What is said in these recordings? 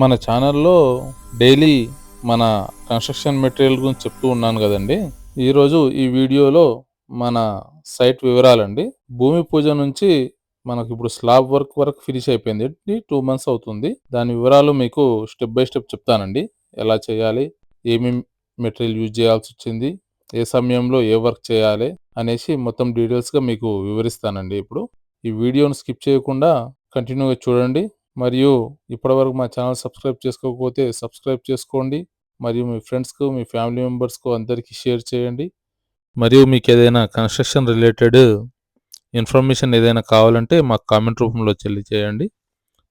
మన ఛానల్లో డైలీ మన కన్స్ట్రక్షన్ మెటీరియల్ గురించి చెప్తూ ఉన్నాను కదండి. ఈరోజు ఈ వీడియోలో మన సైట్ వివరాలండి. భూమి పూజ నుంచి మనకు ఇప్పుడు స్లాబ్ వర్క్ వరకు ఫినిష్ అయిపోయింది. టూ మంత్స్ అవుతుంది. దాని వివరాలు మీకు స్టెప్ బై స్టెప్ చెప్తానండి. ఎలా చేయాలి? ఏమేమి మెటీరియల్ యూజ్ చేయాల్సి వచ్చింది? ఏ సమయంలో ఏ వర్క్ చేయాలి? అనేసి మొత్తం డీటెయిల్స్గా మీకు వివరిస్తానండి ఇప్పుడు. ఈ వీడియోను స్కిప్ చేయకుండా కంటిన్యూగా చూడండి. మరియు ఇప్పటివరకు మా ఛానల్ సబ్స్క్రైబ్ చేసుకోకపోతే సబ్స్క్రైబ్ చేసుకోండి. మరియు మీ ఫ్రెండ్స్కు మీ ఫ్యామిలీ మెంబర్స్కు అందరికీ షేర్ చేయండి. మరియు మీకు ఏదైనా కన్స్ట్రక్షన్ రిలేటెడ్ ఇన్ఫర్మేషన్ ఏదైనా కావాలంటే మాకు కామెంట్ రూపంలో తెలియజేయండి.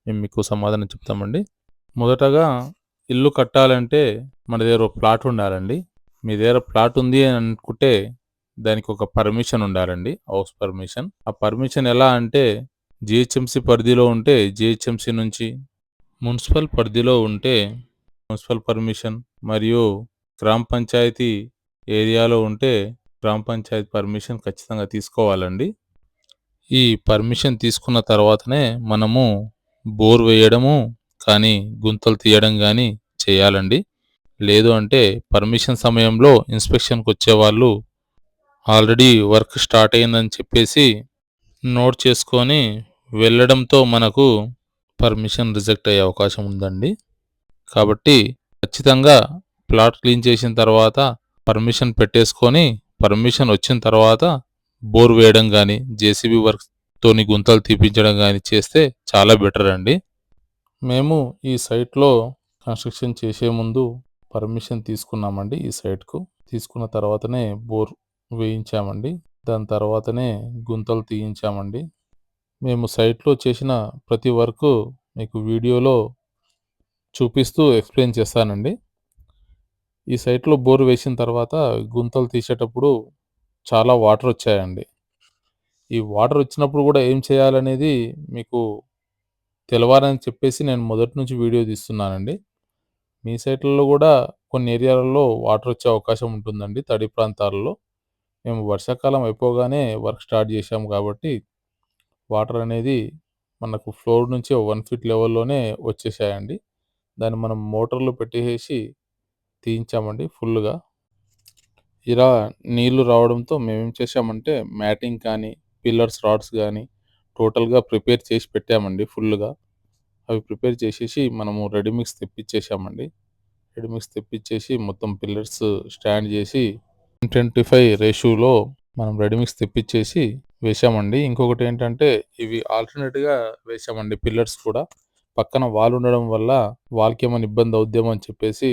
మేము మీకు సమాధానం చెప్తామండి. మొదటగా ఇల్లు కట్టాలంటే మన దగ్గర ప్లాట్ ఉండాలండి. మీ దగ్గర ప్లాట్ ఉంది అని అనుకుంటే దానికి ఒక పర్మిషన్ ఉండాలండి. House permission. ఆ పర్మిషన్ ఎలా అంటే జిహెచ్ఎంసి పరిధిలో ఉంటే జిహెచ్ఎంసీ నుంచి మున్సిపల్ పరిధిలో ఉంటే మున్సిపల్ పర్మిషన్ మరియు గ్రామ పంచాయతీ ఏరియాలో ఉంటే గ్రామ పంచాయతీ పర్మిషన్ ఖచ్చితంగా తీసుకోవాలండి. ఈ పర్మిషన్ తీసుకున్న తర్వాతనే మనము బోర్ వేయడము కానీ గుంతలు తీయడం కానీ చేయాలండి. లేదు అంటే పర్మిషన్ సమయంలో ఇన్స్పెక్షన్కి వచ్చేవాళ్ళు ఆల్రెడీ వర్క్ స్టార్ట్ అయిందని చెప్పేసి నోట్ చేసుకొని వెళ్ళడంతో మనకు పర్మిషన్ రిజెక్ట్ అయ్యే అవకాశం ఉందండి. కాబట్టి ఖచ్చితంగా ప్లాట్ క్లీన్ చేసిన తర్వాత పర్మిషన్ పెట్టేసుకొని పర్మిషన్ వచ్చిన తర్వాత బోర్ వేయడం కానీ జేసీబీ వర్క్తోని గుంతలు తీపించడం కానీ చేస్తే చాలా బెటర్ అండి. మేము ఈ సైట్లో కన్స్ట్రక్షన్ చేసే ముందు పర్మిషన్ తీసుకున్నామండి ఈ సైట్కు. తీసుకున్న తర్వాతనే బోర్ వేయించామండి. దాని తర్వాతనే గుంతలు తీయించామండి. మేము సైట్లో చేసిన ప్రతి వర్క్ మీకు వీడియోలో చూపిస్తూ ఎక్స్ప్లెయిన్ చేస్తానండి. ఈ సైట్లో బోర్ వేసిన తర్వాత గుంతలు తీసేటప్పుడు చాలా వాటర్ వచ్చాయండి. ఈ వాటర్ వచ్చినప్పుడు కూడా ఏం చేయాలనేది మీకు తెలవాలని చెప్పేసి నేను మొదటి నుంచి వీడియో తీస్తున్నానండి. మీ సైట్లలో కూడా కొన్ని ఏరియాలలో వాటర్ వచ్చే అవకాశం ఉంటుందండి. తడి ప్రాంతాలలో మేము వర్షాకాలం అయిపోగానే వర్క్ స్టార్ట్ చేశాము కాబట్టి వాటర్ అనేది మనకు ఫ్లోర్ నుంచి వన్ ఫీట్ లెవెల్లోనే వచ్చేసాయండి. దాన్ని మనం మోటార్లు పెట్టేసి తీయించామండి ఫుల్గా ఇలా నీళ్ళు రావడంతో మేమేం చేసామంటే మ్యాటింగ్ కానీ పిల్లర్స్ రాడ్స్ కానీ టోటల్గా ప్రిపేర్ చేసి పెట్టామండి ఫుల్గా అవి ప్రిపేర్ చేసేసి మనము రెడీమిక్స్ తెప్పించేసామండి రెడీమిక్స్ తెప్పించేసి మొత్తం పిల్లర్స్ స్టాండ్ చేసి ట్వంటీ ఫైవ్ రేషియోలో మనం రెడీమిక్స్ తెప్పించేసి వేసామండి ఇంకొకటి ఏంటంటే ఇవి ఆల్టర్నేట్గా వేసామండి పిల్లర్స్ కూడా. పక్కన వాల్ ఉండడం వల్ల వాల్కి ఏమైనా ఇబ్బంది అవుద్దేమో అని చెప్పేసి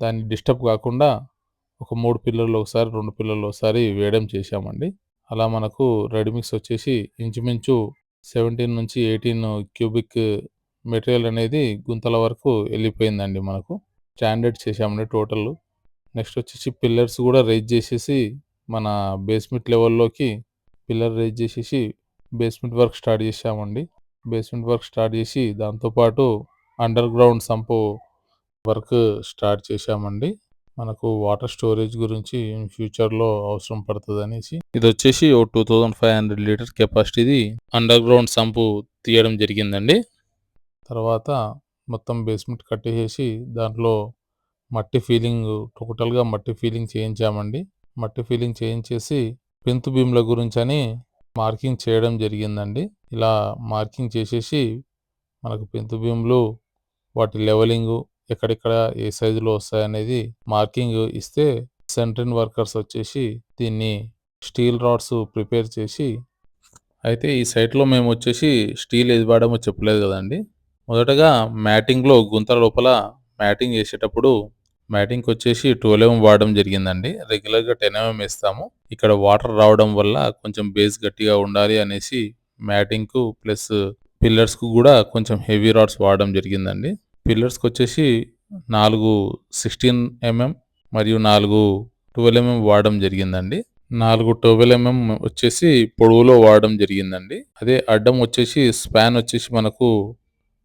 దాన్ని డిస్టర్బ్ కాకుండా ఒక మూడు పిల్లర్లు ఒకసారి రెండు పిల్లర్లు ఒకసారి వేయడం చేశామండి. అలా మనకు రెడీమిక్స్ వచ్చేసి ఇంచుమించు సెవెంటీన్ నుంచి ఎయిటీన్ క్యూబిక్ మెటీరియల్ అనేది గుంతల వరకు వెళ్ళిపోయిందండి మనకు. స్టాండర్డ్ చేసామండి టోటల్. నెక్స్ట్ వచ్చేసి పిల్లర్స్ కూడా రైజ్ చేసేసి మన బేస్మెంట్ లెవెల్లోకి పిల్లర్ రేజ్ చేసేసి బేస్మెంట్ వర్క్ స్టార్ట్ చేసామండి బేస్మెంట్ వర్క్ స్టార్ట్ చేసి దాంతోపాటు underground sump work start చేశామండి. మనకు వాటర్ స్టోరేజ్ గురించి ఫ్యూచర్లో అవసరం పడుతుంది అనేసి ఇది వచ్చేసి ఓ two thousand five hundred litre కెపాసిటీది underground sump తీయడం జరిగిందండి. తర్వాత మొత్తం బేస్మెంట్ కట్టేసి దాంట్లో మట్టి ఫీలింగ్ టోటల్గా మట్టి ఫీలింగ్ చేయించామండి. మట్టి ఫీలింగ్ చేయించేసి పెంతు భీముల గురించి అని మార్కింగ్ చేయడం జరిగిందండి. ఇలా మార్కింగ్ చేసేసి మనకు పెంతు భీములు వాటి లెవెలింగు ఎక్కడెక్కడ ఏ సైజులో వస్తాయనేది మార్కింగ్ ఇస్తే సెంట్రిన్ వర్కర్స్ వచ్చేసి దీన్ని స్టీల్ రాడ్స్ ప్రిపేర్ చేసి అయితే ఈ సైట్లో మేము వచ్చేసి స్టీల్ ఏది వాడామో చెప్పలేదు కదండి. మొదటగా మ్యాటింగ్లో గుంత లోపల మ్యాటింగ్ చేసేటప్పుడు మ్యాటింగ్కి వచ్చేసి ట్వెల్వ్ ఎంఎం వాడడం జరిగిందండి. రెగ్యులర్గా టెన్ ఎంఎం వేస్తాము. ఇక్కడ వాటర్ రావడం వల్ల కొంచెం బేస్ గట్టిగా ఉండాలి అనేసి మ్యాటింగ్కు ప్లస్ పిల్లర్స్కు కూడా కొంచెం హెవీ రాడ్స్ వాడడం జరిగిందండి. పిల్లర్స్కి వచ్చేసి నాలుగు సిక్స్టీన్ ఎంఎం మరియు నాలుగు ట్వెల్వ్ ఎంఎం వాడడం జరిగిందండి. నాలుగు ట్వెల్వ్ ఎంఎం వచ్చేసి పొడవులో వాడడం జరిగిందండి. అదే అడ్డం వచ్చేసి స్పాన్ వచ్చేసి మనకు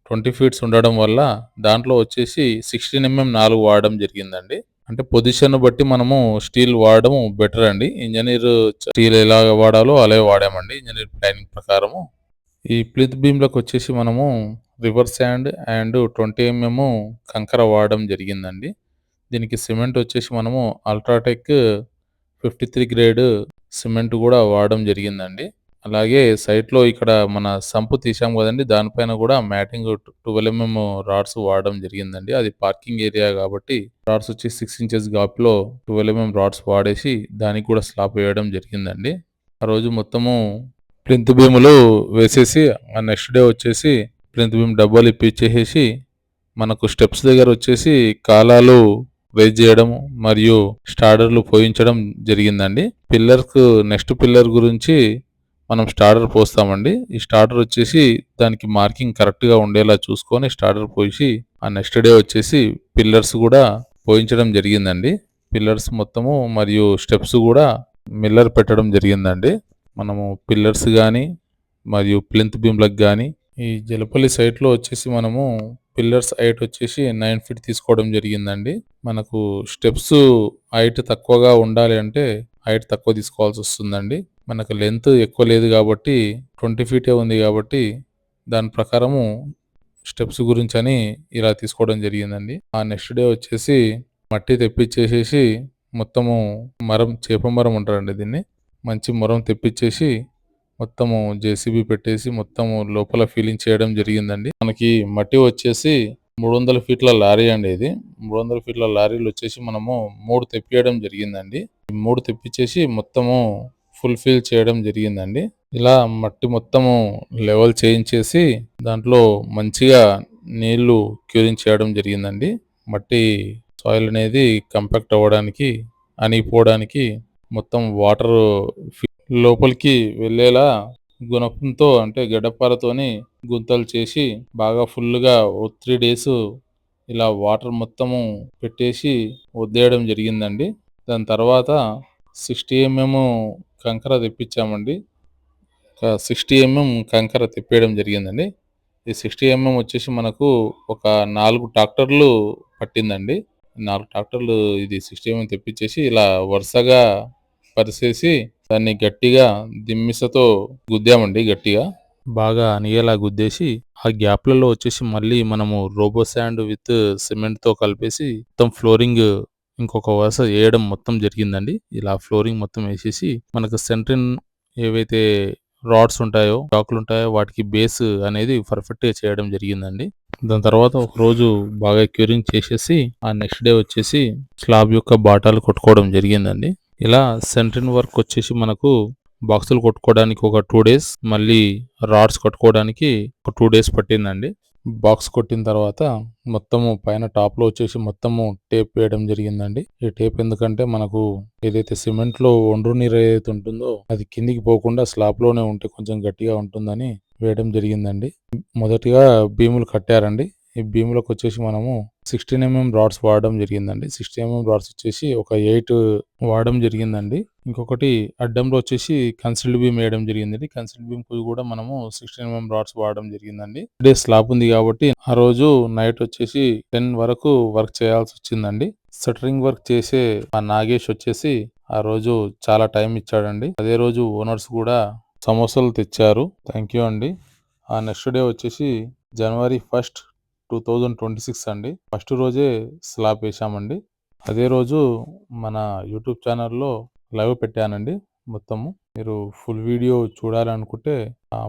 ట్వంటీ ఫీట్స్ ఉండడం వల్ల దాంట్లో వచ్చేసి సిక్స్టీన్ ఎంఎం నాలుగు వాడడం జరిగిందండి అంటే పొజిషన్ బట్టి మనము స్టీల్ వాడడం బెటర్ అండి ఇంజనీర్ స్టీల్ ఎలా వాడాలో అలాగే వాడామండి ఇంజనీర్ ప్లానింగ్ ప్రకారము ఈ ప్లిత్ బీమ్‌లకొచ్చేసి మనము రివర్ శాండ్ అండ్ 20 ఎంఎం కంకర వాడడం జరిగిందండి. దీనికి సిమెంట్ వచ్చేసి మనము అల్ట్రాటెక్ 53 గ్రేడ్ సిమెంట్ కూడా వాడడం జరిగిందండి. అలాగే సైట్‌లో ఇక్కడ మన సంపు తీసాం కదండి దానిపైన కూడా మ్యాటింగ్ 12 ఎంఎం రాడ్స్ వాడడం జరిగిందండి. అది పార్కింగ్ ఏరియా కాబట్టి రాడ్స్ వచ్చి 6 ఇంచెస్ గాప్‌లో 12 ఎంఎం రాడ్స్ వాడేసి దానికి కూడా స్లాబ్ వేయడం జరిగిందండి. ఆ రోజు మొత్తము ప్లింత్ బీములు వేసేసి ఆ నెక్స్ట్ డే వచ్చేసి ప్లింత్ బీమ్ డబ్బాలు ఇప్పిచ్చేసేసి మనకు స్టెప్స్ దగ్గర వచ్చేసి కాలాలు రైజ్ చేయడం మరియు స్టార్డర్లు పోయించడం జరిగిందండి. పిల్లర్‌కు నెక్స్ట్ పిల్లర్ గురించి మనం స్టార్డర్ పోస్తామండి. ఈ స్టార్టర్ వచ్చేసి దానికి మార్కింగ్ కరెక్ట్‌గా ఉండేలా చూసుకొని స్టార్డర్ పోసి ఆ నెక్స్ట్ డే వచ్చేసి పిల్లర్స్ కూడా పోయించడం జరిగిందండి. పిల్లర్స్ మొత్తము మరియు స్టెప్స్ కూడా మిల్లర్ పెట్టడం జరిగిందండి. మనము పిల్లర్స్ కానీ మరియు ప్లింత్ బీమ్‌లకు కానీ ఈ జలపల్లి సైట్‌లో వచ్చేసి మనము పిల్లర్స్ హైట్ వచ్చేసి నైన్ ఫీట్ తీసుకోవడం జరిగిందండి. మనకు స్టెప్స్ హైట్ తక్కువగా ఉండాలి అంటే హైట్ తక్కువ తీసుకోవాల్సి వస్తుందండి మనకు లెంత్ ఎక్కువ లేదు కాబట్టి ట్వంటీ ఫీటే ఉంది కాబట్టి దాని ప్రకారము స్టెప్స్ గురించి అని ఇలా తీసుకోవడం జరిగిందండి. ఆ నెక్స్ట్ డే వచ్చేసి మట్టి తెప్పించేసేసి మొత్తము మరం చేప మరం అంటారండి దీన్ని. మంచి మొరం తెప్పించేసి మొత్తము జేసీబీ పెట్టేసి మొత్తము లోపల ఫీలింగ్ చేయడం జరిగిందండి. మనకి మట్టి వచ్చేసి 300 ఫీట్ల లారీ అండి ఇది. 300 ఫీట్ల లారీలు వచ్చేసి మనము మూడు తెప్పియడం జరిగిందండి. మూడు తెప్పిచ్చేసి మొత్తము ఫుల్ ఫిల్ చేయడం జరిగిందండి. ఇలా మట్టి మొత్తము లెవెల్ చేయించేసి దాంట్లో మంచిగా నీళ్ళు క్యూరింగ్ చేయడం జరిగిందండి. మట్టి సాయిల్ అనేది కంపాక్ట్ అవ్వడానికి, అనిగిపోవడానికి మొత్తం వాటర్ లోపలికి వెళ్ళేలా గుణపంతో అంటే గడ్డపారతోని గుంతలు చేసి బాగా ఫుల్‌గా ఓ త్రీ డేస్ ఇలా వాటర్ మొత్తము పెట్టేసి వదిలేయడం జరిగిందండి. దాని తర్వాత 60 ఎంఎం కంకర తెప్పించామండి ఒక 60 ఎంఎం కంకర తెప్పేయడం జరిగిందండి. ఈ 60 ఎంఎం వచ్చేసి మనకు ఒక నాలుగు ట్రాక్టర్లు పట్టిందండి. నాలుగు ట్రాక్టర్లు ఇది 60 ఎంఎం తెప్పిచ్చేసి ఇలా వరుసగా పరిసేసి దాన్ని గట్టిగా దిమ్మిసతో గుద్దామండి గట్టిగా. బాగా అణిగేలా గుద్దేసి ఆ గ్యాప్‌లలో వచ్చేసి మళ్ళీ మనము రోబో శాండ్ విత్ సిమెంట్‌తో కలిపేసి మొత్తం ఫ్లోరింగ్ ఇంకొక వరుస వేయడం మొత్తం జరిగిందండి. ఇలా ఫ్లోరింగ్ మొత్తం వేసేసి మనకు సెంట్రిన్ ఏవైతే రాడ్స్ ఉంటాయో, చాకులు ఉంటాయో వాటికి బేస్ అనేది పర్ఫెక్ట్‌గా చేయడం జరిగిందండి. దాని తర్వాత ఒకరోజు బాగా క్యూరింగ్ చేసేసి ఆ నెక్స్ట్ డే వచ్చేసి స్లాబ్ యొక్క బాటాలు కొట్టుకోవడం జరిగిందండి. ఇలా సెంట్రిన్ వర్క్ వచ్చేసి మనకు బాక్సులు కొట్టుకోవడానికి ఒక టూ డేస్, మళ్ళీ రాడ్స్ కట్టుకోవడానికి ఒక టూ డేస్ పట్టిందండి. బాక్స్ కొట్టిన తర్వాత మొత్తము పైన టాప్‌లో వచ్చేసి మొత్తము టేప్ వేయడం జరిగిందండి. ఈ టేప్ ఎందుకంటే మనకు ఏదైతే సిమెంట్‌లో ఒండ్రు నీరు ఏదైతే ఉంటుందో అది కిందికి పోకుండా స్లాబ్‌లోనే ఉంటే కొంచెం గట్టిగా ఉంటుందని వేయడం జరిగిందండి. మొదటిగా భీములు కట్టారండి. ఈ బీములకొచ్చేసి మనము 16 ఎంఎం రాడ్స్ వాడడం జరిగిందండి. 16 ఎంఎం రాడ్స్ వచ్చేసి ఒక ఎయిట్ వాడడం జరిగిందండి. ఇంకొకటి అడ్డంలో వచ్చేసి కన్సిల్డ్ బీమ్ వేయడం జరిగిందండి. కన్సిల్డ్ బీమ్ కూడా మనము 16 ఎంఎం రాడ్స్ వాడడం జరిగిందండి. డే స్లాబ్ ఉంది కాబట్టి ఆ రోజు నైట్ వచ్చేసి 10 వరకు వర్క్ చేయాల్సి వచ్చిందండి షట్టరింగ్ వర్క్ చేసే ఆ నాగేష్ వచ్చేసి ఆ రోజు చాలా టైం ఇచ్చాడండి. అదే రోజు ఓనర్స్ కూడా సమోసాలు తెచ్చారు. థ్యాంక్ యూ అండి. ఆ నెక్స్ట్ డే వచ్చేసి జనవరి ఫస్ట్ 1, 2026 అండి. ఫస్ట్ రోజే స్లాబ్ వేసామండి అదే రోజు మన యూట్యూబ్ ఛానల్‌లో లైవ్ పెట్టానండి మొత్తము. మీరు ఫుల్ వీడియో చూడాలనుకుంటే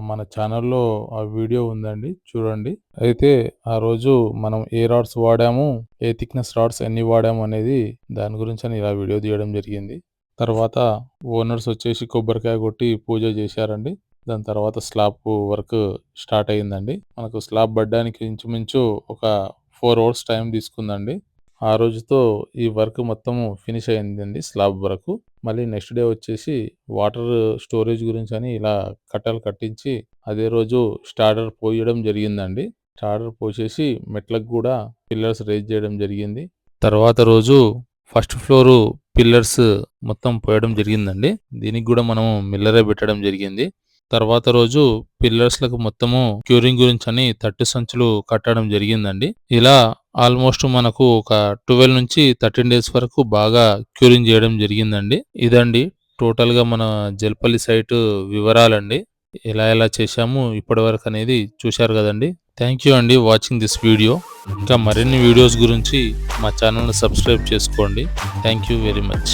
మన ఛానల్‌లో ఆ వీడియో ఉందండి చూడండి. అయితే ఆ రోజు మనం ఏ రాడ్స్ వాడాము, ఏ థిక్‌నెస్ రాడ్స్ ఎన్ని వాడాము అనేది దాని అని ఇలా వీడియో తీయడం జరిగింది. తర్వాత ఓనర్స్ వచ్చేసి కొబ్బరికాయ కొట్టి పూజ చేశారండి. దాని తర్వాత స్లాబ్ వర్క్ స్టార్ట్ అయిందండి. మనకు స్లాబ్ పడ్డానికి ఇంచుమించు ఒక ఫోర్ అవర్స్ టైం తీసుకుందండి. ఆ రోజుతో ఈ వర్క్ మొత్తము ఫినిష్ అయిందండి స్లాబ్ వరకు. మళ్ళీ నెక్స్ట్ డే వచ్చేసి వాటర్ స్టోరేజ్ గురించి అని ఇలా కట్టలు కట్టించి అదే రోజు స్టార్టర్ పోయడం జరిగిందండి. స్టార్టర్ పోసేసి మెట్లకు కూడా పిల్లర్స్ రేజ్ చేయడం జరిగింది. తర్వాత రోజు ఫస్ట్ ఫ్లోరు పిల్లర్స్ మొత్తం పోయడం జరిగిందండి. దీనికి కూడా మనము మిల్లరే పెట్టడం జరిగింది. తర్వాత రోజు పిల్లర్స్‌లకు మొత్తము క్యూరింగ్ గురించి అని తట్టు సంచులు కట్టడం జరిగిందండి. ఇలా ఆల్మోస్ట్ మనకు ఒక 12-13 డేస్ వరకు బాగా క్యూరింగ్ చేయడం జరిగిందండి. ఇదండి టోటల్‌గా మన జల్పల్లి సైట్ వివరాలండి. ఎలా ఎలా చేశాము ఇప్పటివరకు అనేది చూశారు కదండి థ్యాంక్ యూ అండి వాచింగ్ దిస్ వీడియో ఇంకా మరిన్ని వీడియోస్ గురించి మా ఛానల్ని సబ్స్క్రైబ్ చేసుకోండి థ్యాంక్ యూ వెరీ మచ్